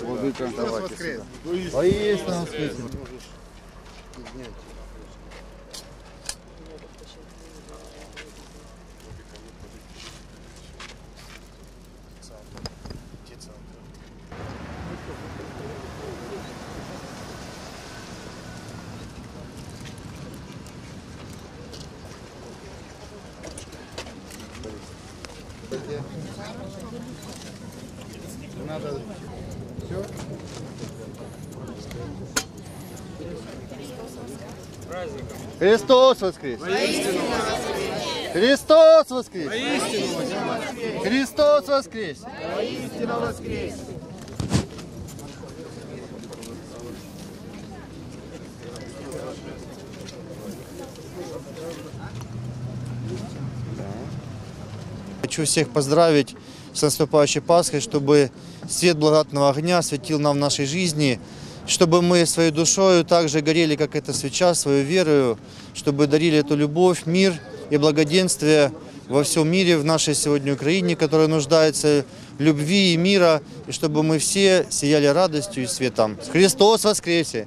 Руку-ка. Давайте сюда. Воистину воскресе. Надо все. Христос воскрес! Христос воскрес! Христос воскрес! Истина воскрес! Хочу всех поздравить с наступающей Пасхой, чтобы свет благодатного огня светил нам в нашей жизни, чтобы мы своей душою также горели, как эта свеча, свою верою, чтобы дарили эту любовь, мир и благоденствие во всем мире, в нашей сегодня Украине, которая нуждается в любви и мира, и чтобы мы все сияли радостью и светом. Христос воскресе!